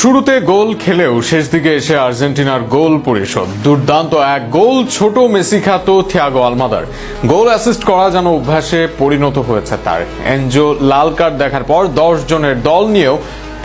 শুরুতে গোল খেলেও শেষ দিকে এসে আর্জেন্টিনার গোল পরিশোধ। দুর্দান্ত এক গোল ছোট মেসি খ্যাত থিয়াগো আলমাদার। গোল অ্যাসিস্ট করা যেন অভ্যাসে পরিণত হয়েছে তার। এনজো লাল কার্ড দেখার পর দশ জনের দল নিয়েও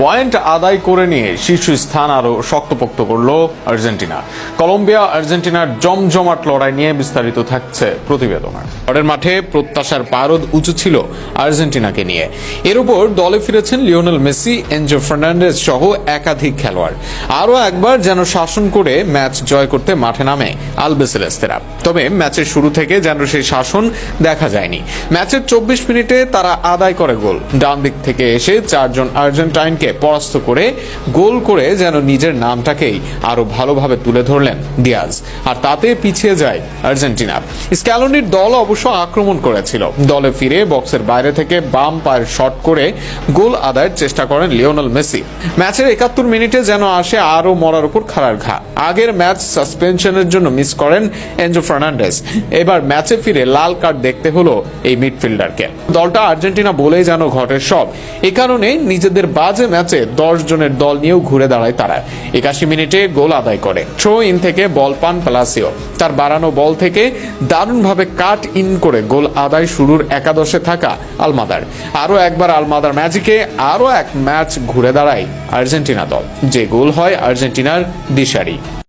পয়েন্ট আদায় করে নিয়ে শীর্ষস্থান আরও শক্তপোক্ত করল আর্জেন্টিনা। কলম্বিয়া, আর্জেন্টিনার জমজমাট লড়াই নিয়ে বিস্তারিত থাকছে প্রতিবেদনে। পরের মাঠে প্রত্যাশার পারদ উঁচু ছিল আর্জেন্টিনাকে নিয়ে। এর উপর দলে ফিরেছেন লিওনেল মেসি এনজো ফার্নান্ডেজ সহ একাধিক খেলোয়াড়। আরও একবার যেন শাসন করে ম্যাচ জয় করতে মাঠে নামে আলবেসেলেস্তেরা। তবে ম্যাচের শুরু থেকে যেন সেই শাসন দেখা যায়নি। ম্যাচের চব্বিশ মিনিটে তারা আদায় করে গোল। ডান দিক থেকে এসে চারজন আর্জেন্টাইনকে পরাস্ত করে গোল করে যেন নিজের নামটাকেই আরও ভালোভাবে তুলে ধরলেন দিয়াজ। আর তাতে পিছিয়ে যায় আর্জেন্টিনা। স্ক্যালোনির দল অবশ্য আক্রমণ করেছিল। দলে ফিরে বক্সের বাইরে থেকে বাম পায়ের শট করে গোল আদায়ের চেষ্টা করেন লিওনেল মেসি। ম্যাচের একাত্তর মিনিটে যেন আসে আরও মরার উপর খাড়ার ঘা। আগের ম্যাচ সাসপেনশনের জন্য মিস করেন এনজো ফার্নান্ডেস এবার ম্যাচে ফিরে লাল কার্ড দেখতে হলো এই মিডফিল্ডারকে। দলটা আর্জেন্টিনা বলেই যেন ঘটে সব। এ কারণে নিজেদের বাজে ম্যাচে দশ জনের দল নিয়েও ঘুরে দাঁড়ায় তারা। একাশি মিনিটে গোল আদায় করে। থ্রো ইন থেকে বল পান প্লাসিও। তার বাড়ানো বল থেকে দারুণভাবে কাট ইন করে গোল আদায় শুরুর একাদশে থাকা আলমাদার। আরও একবার আলমাদার ম্যাজিকে আরও এক ম্যাচ ঘুরে দাঁড়ায় আর্জেন্টিনা দল। যে গোল হয় আর্জেন্টিনার দিশারি।